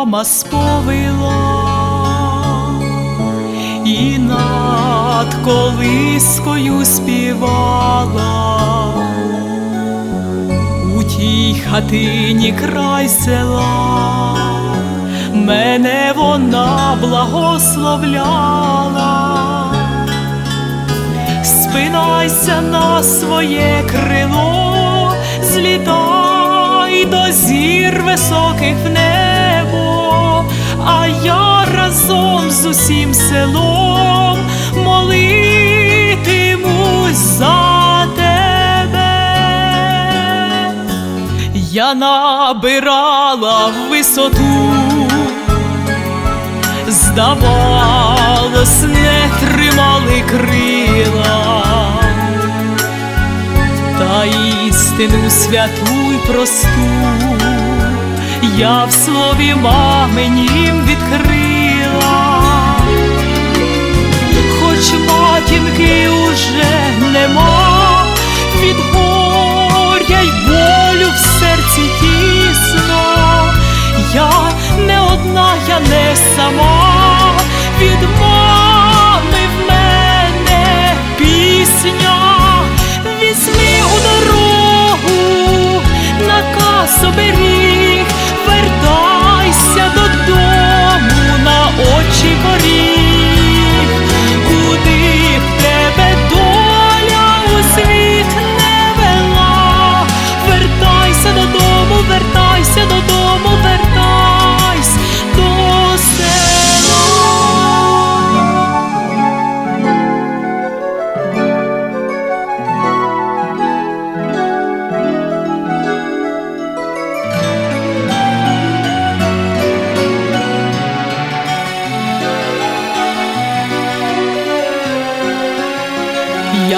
мама сповила і над колискою співала. У тій хатині край села, мене вона благословляла. Спинайся на своє крило, злітай до зір високих в небо, а я разом з усім селом молитимусь за тебе. Я набирала висоту, здавалось, не тримали крила, та істину святу й просту я в слові маминім відкрила,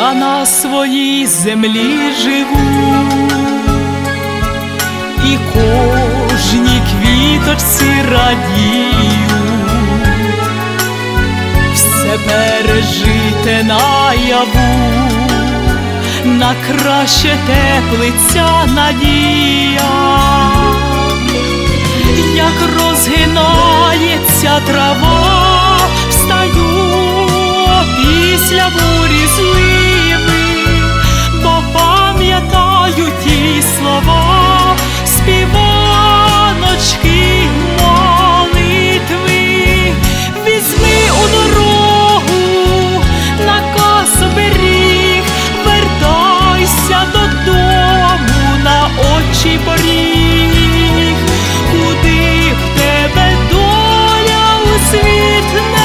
я на своїй землі живу, і кожній квіточці радію, все пережите наяву, на краще теплиця надія, як розгинається трава. Після бурі зли sweet